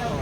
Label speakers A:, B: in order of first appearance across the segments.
A: చాలా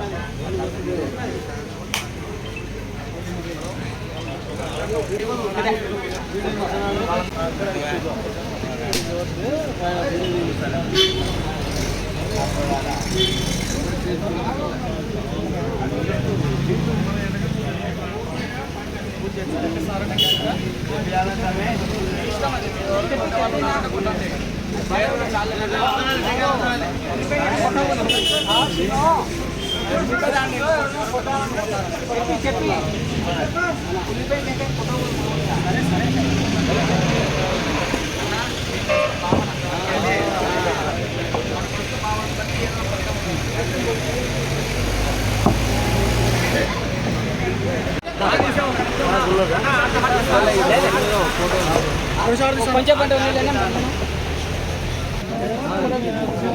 A: కొంచెం పంట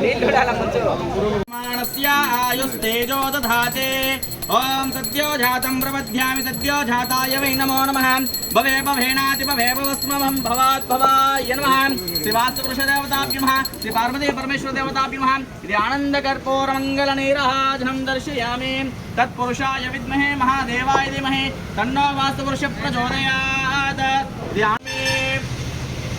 A: నీళ్ళు అలా కొంచెం?
B: माणस्यायुस्तेजो दधाते। ॐ सद्यो जातं प्रपद्यामि सद्यो जाताय वै नमो नमः। भवे भवेनाति भवे भवस्मभं भवात् भवाय नमः। श्रीवास्तुपुरुषदेवताभ्य नमः श्री पार्वती परमेश्वरदेवताभ्य नमः इति आनन्दकर्पूरमङ्गलनीराजनं दर्शयामि। तत्पुरुषाय विद्महे महादेवाय धीमहि, तन्नो वास्तुपुरुष प्रचोदयात्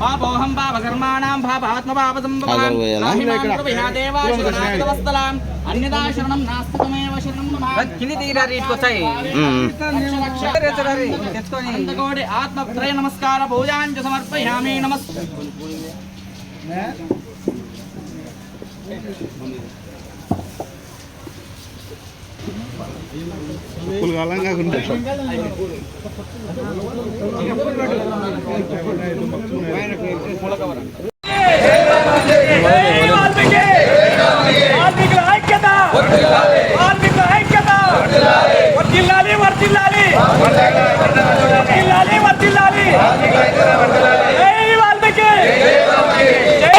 B: పాపోహం పాపకర్మాణం పాపాత్మ పాపసంభవాన్ నాహి మాం కృపయా దేవా శరణాగతవస్తలాం అన్యదా శరణం నాస్తకమేవ శరణం అంతకోటి ఆత్మత్రయ నమస్కార పూజాంచ సమర్పయామి నమస్
C: వాల్మీకుల ఐక్యత! వాల్మీకుల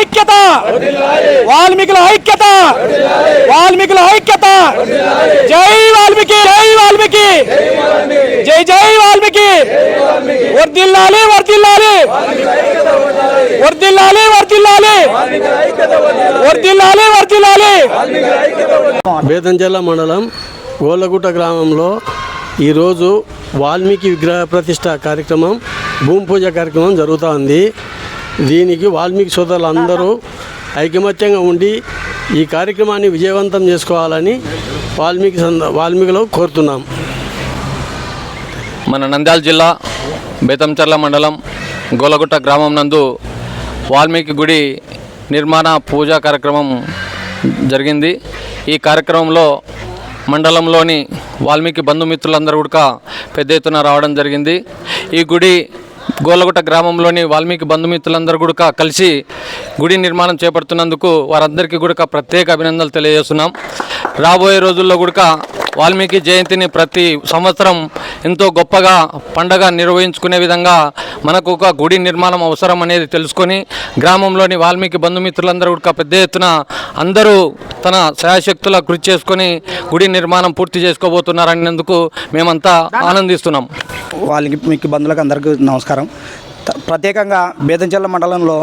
C: ఐక్యత! వాల్మీకుల ఐక్యత! వాల్మీకుల ఐక్యత. జై వాల్మీకి జై వాల్మీకి. జై జై వాల్మీకి. వర్దిల్లాలి వర్దిల్లాలి వర్దిల్లాలి వర్దిల్లాలి వర్దిల్లాలి వర్ధిల్లాలి.
D: బేతంచెల్ల మండలం గోళ్ళగుట్ట గ్రామంలో ఈరోజు వాల్మీకి విగ్రహ ప్రతిష్ట కార్యక్రమం భూమి పూజ కార్యక్రమం జరుగుతూ ఉంది. దీనికి వాల్మీకి సోదరులు అందరూ ఐకమత్యంగా ఉండి ఈ కార్యక్రమాన్ని విజయవంతం చేసుకోవాలని వాల్మీకి వాల్మీకిలో కోరుతున్నాం.
E: మన నంద్యాల జిల్లా బేతంచర్ల మండలం గోలగుట్ట గ్రామం నందు వాల్మీకి గుడి నిర్మాణ పూజా కార్యక్రమం జరిగింది. ఈ కార్యక్రమంలో మండలంలోని వాల్మీకి బంధుమిత్రులందరూ కూడా పెద్ద ఎత్తున రావడం జరిగింది. ఈ గుడి గోలగుట్ట గ్రామంలోని వాల్మీకి బంధుమిత్రులందరూ కూడా కలిసి గుడి నిర్మాణం చేపడుతున్నందుకు వారందరికీ కూడా ప్రత్యేక అభినందనలు తెలియజేస్తున్నాం. రాబోయే రోజుల్లో కూడా వాల్మీకి జయంతిని ప్రతి సంవత్సరం ఎంతో గొప్పగా పండగ నిర్వహించుకునే విధంగా మనకు ఒక గుడి నిర్మాణం అవసరం అనేది తెలుసుకొని గ్రామంలోని వాల్మీకి బంధుమిత్రులందరూ కూడా పెద్ద ఎత్తున అందరూ తన శాయశక్తుల కృషి చేసుకొని గుడి నిర్మాణం పూర్తి చేసుకోబోతున్నారనేందుకు మేమంతా ఆనందిస్తున్నాం.
F: వాళ్ళకి మీకు బంధువులకు అందరికీ నమస్కారం. ప్రత్యేకంగా బేదంచెల్ల మండలంలో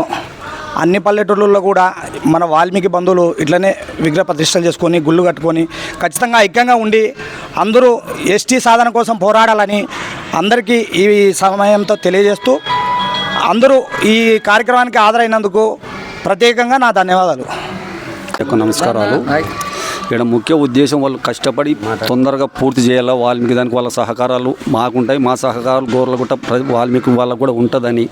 F: అన్ని పల్లెటూళ్ళల్లో కూడా మన వాల్మీకి బంధువులు ఇట్లనే విగ్రహ ప్రతిష్టలు చేసుకొని గుళ్ళు కట్టుకొని ఖచ్చితంగా ఐక్యంగా ఉండి అందరూ ఎస్టీ సాధన కోసం పోరాడాలని అందరికీ ఈ సమయంతో తెలియజేస్తూ అందరూ ఈ కార్యక్రమానికి హాజరైనందుకు ప్రత్యేకంగా నా ధన్యవాదాలు.
G: నమస్కారాలు. ఇక్కడ ముఖ్య ఉద్దేశం వాళ్ళు కష్టపడి తొందరగా పూర్తి చేయాలా? వాల్మీకి దానికి వాళ్ళ సహకారాలు మాకుంటాయి. మా సహకారాలు గోర్లగుట్ట వాల్మీకి వాళ్ళకు కూడా ఉంటుందని.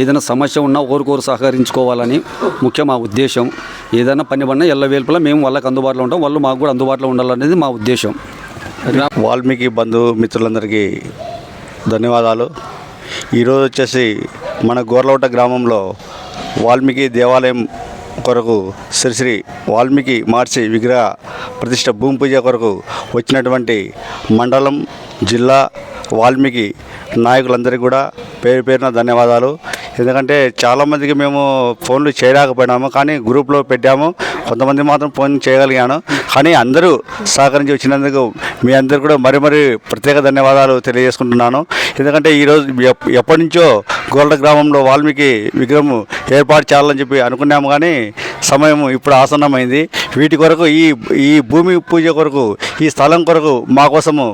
G: ఏదైనా సమస్య ఉన్నా ఒకరికొకరు సహకరించుకోవాలని ముఖ్య మా ఉద్దేశం. ఏదైనా పని పడినా ఎల్ల వేల్పులా మేము వాళ్ళకి అందుబాటులో ఉంటాం. వాళ్ళు మాకు కూడా అందుబాటులో ఉండాలనేది మా ఉద్దేశం.
H: వాల్మీకి బంధు మిత్రులందరికీ ధన్యవాదాలు. ఈరోజు వచ్చేసి మన గోర్లవట గ్రామంలో వాల్మీకి దేవాలయం కొరకు శ్రీ శ్రీ వాల్మీకి మార్చి విగ్రహ ప్రతిష్ట భూమి పూజ కొరకు వచ్చినటువంటి మండలం జిల్లా వాల్మీకి నాయకులందరికీ కూడా పేరు పేరున ధన్యవాదాలు. ఎందుకంటే చాలామందికి మేము ఫోన్లు చేయలేకపోయినాము కానీ గ్రూప్లో పెట్టాము. కొంతమంది మాత్రం ఫోన్ చేయగలిగాను. కానీ అందరూ సహకరించి వచ్చినందుకు మీ అందరు కూడా మరి మరి ప్రత్యేక ధన్యవాదాలు తెలియజేసుకుంటున్నాను. ఎందుకంటే ఈరోజు ఎప్పటి నుంచో గోల్డ గ్రామంలో వాల్మీకి విగ్రహం ఏర్పాటు చేయాలని చెప్పి అనుకున్నాము కానీ సమయం ఇప్పుడు ఆసన్నమైంది. వీటి కొరకు ఈ ఈ భూమి పూజ కొరకు ఈ స్థలం కొరకు మా కోసము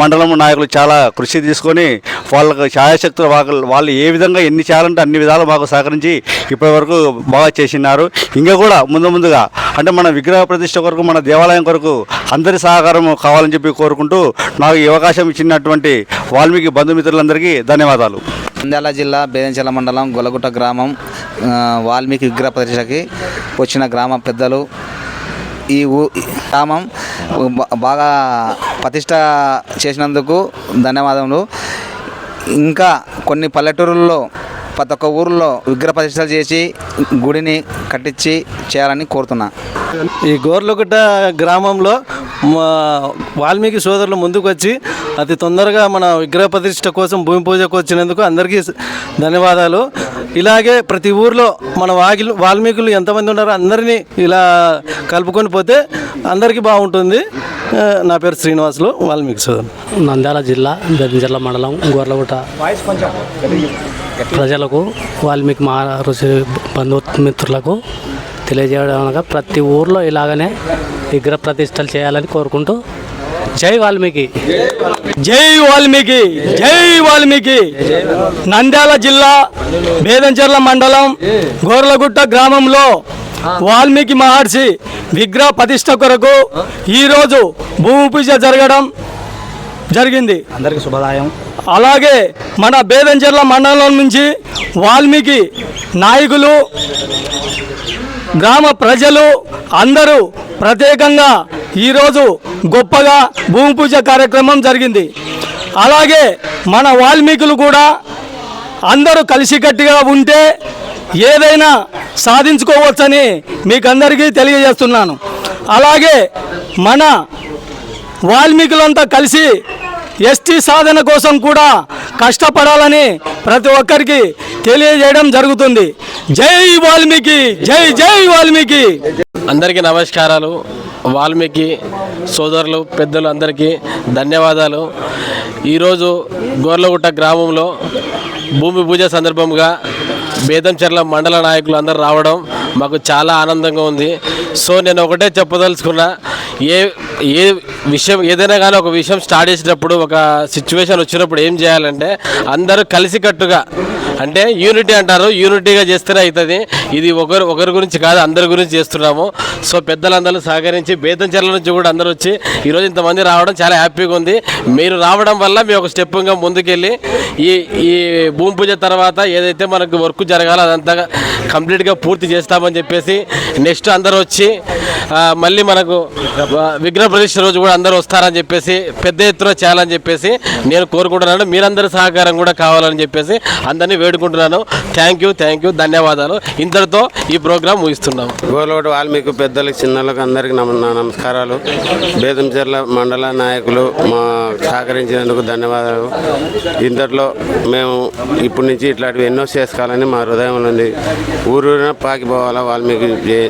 H: మండలం నాయకులు చాలా కృషి తీసుకొని వాళ్ళకు ఛాయాశక్తులు వాళ్ళు వాళ్ళు ఏ విధంగా ఎన్ని చేయాలంటే అన్ని విధాలు మాకు సహకరించి ఇప్పటి వరకు బాగా చేసినారు. ఇంకా కూడా ముందు ముందుగా అంటే మన విగ్రహ ప్రతిష్ట కొరకు మన దేవాలయం కొరకు అందరి సహకారం కావాలని చెప్పి కోరుకుంటూ నాకు ఈ అవకాశం ఇచ్చినటువంటి వాల్మీకి బంధుమిత్రులందరికీ ధన్యవాదాలు.
I: నంద్యాల జిల్లా బేదంచెల మండలం గొల్లగుట్ట గ్రామం వాల్మీకి విగ్రహ ప్రతిష్టకి వచ్చిన గ్రామ పెద్దలు. ఈ ఊ గ్రామం బాగా ప్రతిష్ట చేసినందుకు ధన్యవాదములు. ఇంకా కొన్ని పల్లెటూరుల్లో ప్రతి ఒక్క ఊరిలో విగ్రహ ప్రతిష్టలు చేసి గుడిని కట్టించి చేయాలని కోరుతున్నా.
D: ఈ గోర్లగుట్ట గ్రామంలో మా వాల్మీకి సోదరులు ముందుకు వచ్చి అతి తొందరగా మన విగ్రహ ప్రతిష్ట కోసం భూమి పూజకు వచ్చినందుకు అందరికీ ధన్యవాదాలు. ఇలాగే ప్రతి ఊర్లో మన వాకిలు వాల్మీకులు ఎంతమంది ఉన్నారో అందరినీ ఇలా కలుపుకొని పోతే అందరికీ బాగుంటుంది. నా పేరు శ్రీనివాసులు వాల్మీకి సోదరు
J: నంద్యాల జిల్లా బెదంచెర్ల మండలం గోర్లగుట్ట. ప్రజలకు వాల్మీకి మహారుషి బంధుమిత్రులకు తెలియజేయడం అనగా ప్రతి ఊర్లో ఇలాగనే విగ్రహ ప్రతిష్టలు చేయాలని కోరుకుంటూ జై వాల్మీకి.
C: జై వాల్మీకి జై వాల్మీకి. నంద్యాల జిల్లా బేదంచెర్ల మండలం గోర్లగుట్ట గ్రామంలో వాల్మీకి మహర్షి విగ్రహ ప్రతిష్ట కొరకు ఈరోజు భూమి పూజ జరగడం జరిగింది.
F: అందరికీ శుభదాయం.
C: అలాగే మన బేదంచెర్ల మండలం నుంచి వాల్మీకి నాయకులు గ్రామ ప్రజలు అందరూ ప్రత్యేకంగా ఈరోజు గొప్పగా భూమి పూజ కార్యక్రమం జరిగింది. అలాగే మన వాల్మీకులు కూడా అందరూ కలిసికట్టుగా ఉంటే ఏదైనా సాధించుకోవచ్చని మీకందరికీ తెలియజేస్తున్నాను. అలాగే మన వాల్మీకులంతా కలిసి ఎస్టీ సాధన కోసం కూడా కష్టపడాలని ప్రతి ఒక్కరికి తెలియజేయడం జరుగుతుంది. జై వాల్మీకి జై జై వాల్మీకి.
D: అందరికీ నమస్కారాలు. వాల్మీకి సోదరులు పెద్దలు అందరికీ ధన్యవాదాలు. ఈరోజు గోర్లగుట్ట గ్రామంలో భూమి పూజ సందర్భంగా బేదంచెర్ల మండల నాయకులు అందరు రావడం మాకు చాలా ఆనందంగా ఉంది. సో నేను ఒకటే చెప్పదలుచుకున్నా ఏ ఏ విషయం ఏదైనా కానీ ఒక విషయం స్టార్ట్ చేసేటప్పుడు ఒక సిచ్యువేషన్ వచ్చినప్పుడు ఏం చేయాలంటే అందరూ కలిసికట్టుగా అంటే యూనిటీ అంటారు యూనిటీగా చేస్తేనే అవుతుంది ఇది ఒకరు ఒకరి గురించి కాదు అందరి గురించి చేస్తున్నాము. సో పెద్దలందరూ సహకరించి బేతంచెర్ల నుంచి కూడా అందరూ వచ్చి ఈరోజు ఇంతమంది రావడం చాలా హ్యాపీగా ఉంది. మీరు రావడం వల్ల మేము ఒక స్టెప్గా ముందుకెళ్ళి ఈ ఈ భూమి పూజ తర్వాత ఏదైతే మనకు వర్క్ జరగాలో అదంతా కంప్లీట్గా పూర్తి చేస్తామని చెప్పేసి నెక్స్ట్ అందరూ వచ్చి మళ్ళీ మనకు విగ్రహ ప్రతిష్ఠ రోజు కూడా అందరూ వస్తారని చెప్పేసి పెద్ద ఎత్తున చేయాలని చెప్పేసి నేను కోరుకుంటున్నాను. మీరందరూ సహకారం కూడా కావాలని చెప్పేసి అందరినీ వేడుకుంటున్నాను. థ్యాంక్ యూ థ్యాంక్ యూ ధన్యవాదాలు. ఇంతటితో ఈ ప్రోగ్రాం ముగిస్తున్నాం.
K: గోలగొడ వాల్మీకి పెద్దలకు చిన్నలకు అందరికీ నమస్కారాలు. బేదంచెర్ల మండల నాయకులు మా సహకరించినందుకు ధన్యవాదాలు. ఇంతట్లో మేము ఇప్పటి నుంచి ఇట్లాంటివి ఎన్నో చేసుకోవాలని మా హృదయంలో ఉంది. ఊరూరిన పాకిపోవాలా వాల్మీకి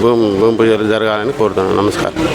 K: భూమి భూమి పూజలు జరగాలని కోరుతున్నాను. నమస్కారం.